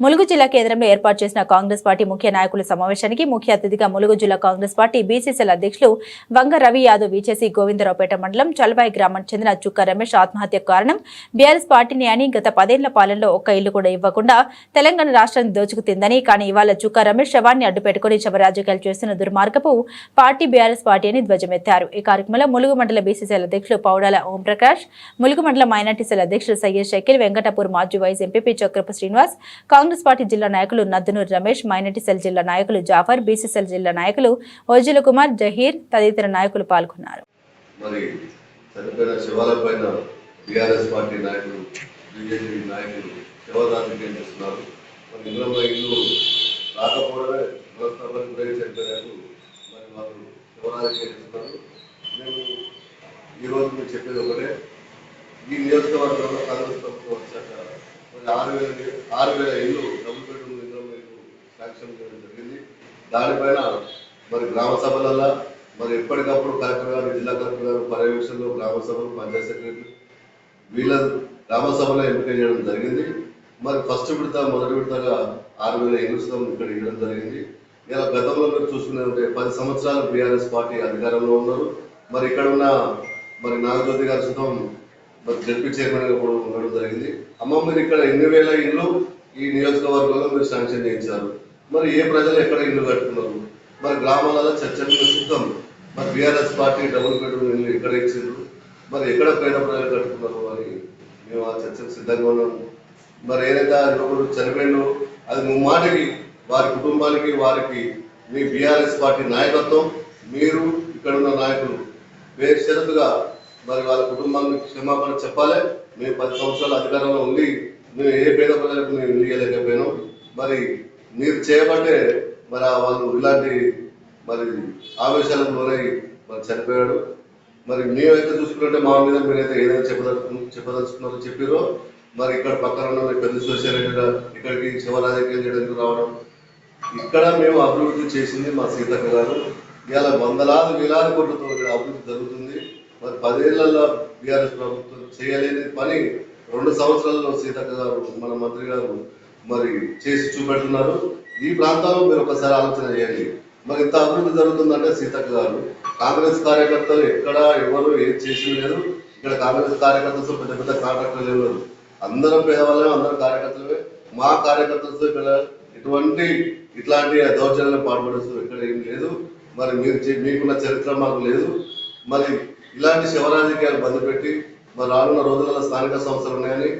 ములుగు జిల్లా కేంద్రంలో ఏర్పాటు చేసిన కాంగ్రెస్ పార్టీ ముఖ్య నాయకుల సమావేశానికి ముఖ్య అతిథిగా ములుగు జిల్లా కాంగ్రెస్ పార్టీ బీసీసీల అధ్యక్షులు వంగ రవి యాదవ్ వీచేసి గోవిందరావుపేట మండలం చలబాయి గ్రామానికి చెందిన చుక్క రమేష్ ఆత్మహత్యకు కారణం బీఆర్ఎస్ పార్టీని అని గత పదేళ్ళ పాలనలో ఒక్క ఇల్లు కూడా ఇవ్వకుండా తెలంగాణ రాష్ట్రాన్ని దోచుకుతిందని కానీ ఇవాళ చుక్క రమేష్ శవాన్ని అడ్డుపెట్టుకుని శవ రాజకీయాలు చేస్తున్న దుర్మార్గపు పార్టీ బీఆర్ఎస్ పార్టీ అని ధ్వజమెత్తారు. ఈ కార్యక్రమంలో ములుగు మండల బీసీసీల అధ్యక్షులు పౌడాల ఓంప్రకాష్ ములుగు మండల మైనార్టీసీల అధ్యక్షులు సయ్యద్ షకీల్ వెంకటపూర్ మాజీ vice MPP Chakrapu Srinivas Congress party జిల్లా నాయకులు నద్దునూరు రమేష్ మైనార్టీ సెల్ జిల్లా నాయకులు జాఫర్ బీసీసీఎల్ జిల్లా నాయకులు ఓజిల కుమార్ జహీర్ తదితర నాయకులు పాల్గొన్నారు. మరి చనిపోయిన శివాల పైన పార్టీ నాయకులు బీజేపీ నాయకులు శివరాజకీయం చేస్తున్నారు. మరి ఇల్లు రాకపోవడమే మరి వాళ్ళు శివరాజకీయం చేస్తున్నారు. ఈరోజు మీరు చెప్పేది ఒకటే ఈ నియోజకవర్గంలో కాంగ్రెస్ ప్రభుత్వం వచ్చాక ఆరు వేల ఆరు వేల ఇల్లు డబుల్ బెడ్రూమ్ ఇందులో మీకు శాంక్షన్ చేయడం జరిగింది. దానిపైన మరి గ్రామ సభలల్లో మరి ఎప్పటికప్పుడు కలెక్టర్ గారు జిల్లా కలెక్టర్ గారు పర్యవేక్షణలో గ్రామ సభలు పంచాయత్ సెక్రటరీ వీళ్ళ గ్రామ సభలో ఎంపిక చేయడం జరిగింది. మరి ఫస్ట్ విడత మొదటి విడతగా ఆరు వేల ఇల్లు ఇక్కడ ఇవ్వడం జరిగింది. ఇలా గతంలో మీరు చూసుకునే పది సంవత్సరాలు బీఆర్ఎస్ పార్టీ అధికారంలో ఉన్నారు. మరి ఇక్కడ ఉన్న మరి నాగజ్యోతి గారి సుతం మరి జడ్పీ చైర్మన్గా కూడా ఉండడం జరిగింది. అమ్మ మీరు ఇక్కడ ఎన్ని వేల ఇల్లు ఈ నియోజకవర్గంలో మీరు శాంక్షన్ చేయించారు? మరి ఏ ప్రజలు ఎక్కడ ఇల్లు కట్టుకున్నారు? మరి గ్రామాలలో చర్చలు సిద్ధం. మరి బీఆర్ఎస్ పార్టీ డబుల్ బెడ్రూమ్ ఇల్లు ఎక్కడ ఇచ్చిండ్రు? మరి ఎక్కడ పేద ప్రజలు కట్టుకున్నారు అని మేము ఆ చర్చకు సిద్ధంగా ఉన్నాము మరి ఏదైతే ఆ చనిపోయిండు అది ముమ్మాటికి వారి కుటుంబానికి వారికి మీ బీఆర్ఎస్ పార్టీ నాయకత్వం. మీరు ఇక్కడ ఉన్న నాయకులు బేషరతుగా మరి వాళ్ళ కుటుంబానికి క్షమాపణ చెప్పాలి. మేము పది సంవత్సరాల అధికారంలో ఉండి మేము ఏ పేద ప్రజలకు మేము ఇల్లు మరి మీరు చేయబట్టే మరి వాళ్ళు ఇలాంటి మరి ఆవేశాలకు లోనై మరి చనిపోయాడు. మరి మేమైతే చూసుకుంటే మా మీద మీరైతే ఏదైనా చెప్పదలుచు చెప్పదలుచుకున్నారో చెప్పారో మరి ఇక్కడ పక్కన ఉన్న పెద్ద సోషల్ ఇక్కడికి శివ రాజకీయం చేయడానికి రావడం. ఇక్కడ మేము అభివృద్ధి చేసింది మా సీతక్క గారు. ఇవాళ వందలాది వేలాది కోట్లతో అభివృద్ధి జరుగుతుంది. మరి పదేళ్ళలో బీఆర్ఎస్ ప్రభుత్వం చేయలేని పని రెండు సంవత్సరాల్లో సీతక్క గారు మన మంత్రి గారు మరి చేసి చూపెడుతున్నారు. ఈ ప్రాంతాల్లో మీరు ఒకసారి ఆలోచన చేయండి. మరి ఇంత అభివృద్ధి జరుగుతుందంటే సీతక్క గారు కాంగ్రెస్ కార్యకర్తలు ఎక్కడ ఎవరు ఏం చేసి లేదు. ఇక్కడ కాంగ్రెస్ కార్యకర్తలతో పెద్ద పెద్ద కాంట్రాక్టర్లు ఎవరు అందరం పేదవాళ్ళమే అందరు కార్యకర్తలే మా కార్యకర్తలతో ఇక్కడ ఎటువంటి ఇట్లాంటి దౌర్జన్యాలు పాల్పడుతూ ఇక్కడ ఏం లేదు. మరి మీరు చే- మీకున్న చరిత్ర మాకు లేదు. మరి ఇలాంటి శివ రాజకీయాలు బందుపెట్టి మరి రానున్న రోజులలో స్థానిక సంస్థలు ఉన్నాయని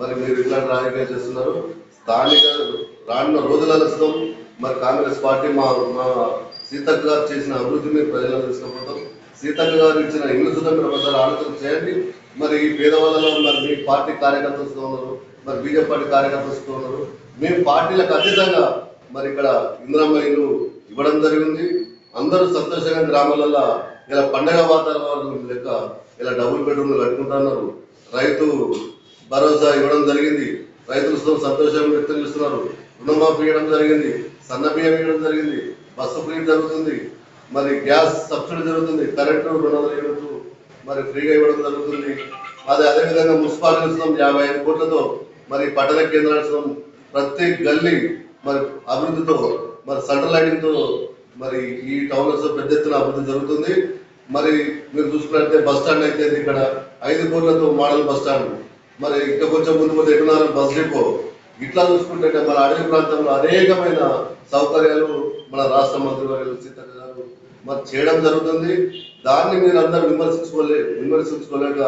మరి మీరు ఇట్లాంటి రాజకీయాలు చేస్తున్నారు. స్థానిక రానున్న రోజులలో మరి కాంగ్రెస్ పార్టీ మా మా సీతక్క గారు చేసిన అభివృద్ధిని ప్రజలకు తీసుకుపోతాం. సీతక్క గారు ఇచ్చిన ఇల్లు సుతం మీరు ఒకసారి ఆలోచన చేయండి. మరి ఈ పేదవాళ్ళలో మరి మీ పార్టీ కార్యకర్తలతో ఉన్నారు. మరి బీజేపీ పార్టీ కార్యకర్తలతో ఉన్నారు. మేము పార్టీలకు అతీతంగా మరి ఇక్కడ ఇందిరమ్మ ఇల్లు ఇవ్వడం జరిగింది. అందరూ సంతోషంగా గ్రామాలలో ఇలా పండగ వాతావరణం లెక్క ఇలా డబుల్ బెడ్రూమ్లు కట్టుకుంటున్నారు. రైతు భరోసా ఇవ్వడం జరిగింది. రైతులతో సంతోషం వ్యక్తం చేస్తున్నారు. రుణమాఫీ ఇవ్వడం జరిగింది. సన్న బియ్యం ఇవ్వడం జరిగింది. బస్సు ఫ్రీ జరుగుతుంది. మరి గ్యాస్ సబ్సిడీ జరుగుతుంది. కరెంటు రెండు వందల యూనిట్లు మరి ఫ్రీగా ఇవ్వడం జరుగుతుంది. అదే అదేవిధంగా మున్సిపాలిటీ యాభై ఐదు కోట్లతో మరి పట్టణ కేంద్రాలు ప్రతి గల్లీ మరి అభివృద్ధితో మరి సెంట్రల్ లైటింగ్తో మరి ఈ టౌన్లో పెద్ద ఎత్తున అభివృద్ధి జరుగుతుంది. మరి మీరు చూసుకున్నట్టే బస్ స్టాండ్ అయితే ఇక్కడ ఐదు కోట్లతో మోడల్ బస్ స్టాండ్ మరి ఇంకా కొంచెం ముందు పోతే ఎటున్నారు బస్ డిపో ఇట్లా చూసుకుంటే మన అడవి ప్రాంతంలో అనేకమైన సౌకర్యాలు మన రాష్ట్ర మంత్రి వర్యులు సీతక్క గారు మరి చేయడం జరుగుతుంది. దాన్ని మీరు అందరూ విమర్శించుకోలే విమర్శించుకోలేక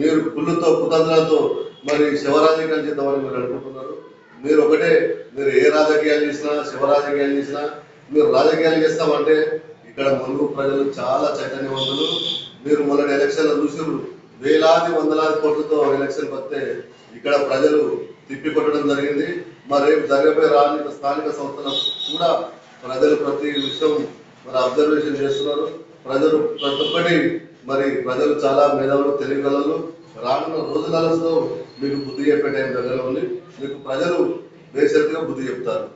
మీరు కుళ్ళుతో కుతంత్రాలతో మరి శివరాజకీయాలు చేద్దామని మీరు అనుకుంటున్నారు. మీరు ఒకటే మీరు ఏ రాజకీయాలు చేసినా శివరాజకీయాలు చేసినా మీరు రాజకీయాలు చేస్తామంటే ఇక్కడ ములుగు ప్రజలు చాలా చైతన్యవంతులు. మీరు మొన్న ఎలక్షన్లు చూసారు వేలాది వందలాది కోట్లతో ఎలక్షన్ వస్తే ఇక్కడ ప్రజలు తిప్పి కొట్టడం జరిగింది. మరి రేపు జరగబోయే రాజకీయ స్థానిక సంస్థలు కూడా ప్రజలు ప్రతి విషయం మరి అబ్జర్వేషన్ చేస్తున్నారు. ప్రజలు ప్రతి ఒక్కటి మరి ప్రజలు చాలా మేధావులు తెలియగలరు రానున్న రోజులలో మీకు బుద్ధి చెప్పే టైం దగ్గర ఉంది. మీకు ప్రజలు బేసరిగా బుద్ధి చెప్తారు.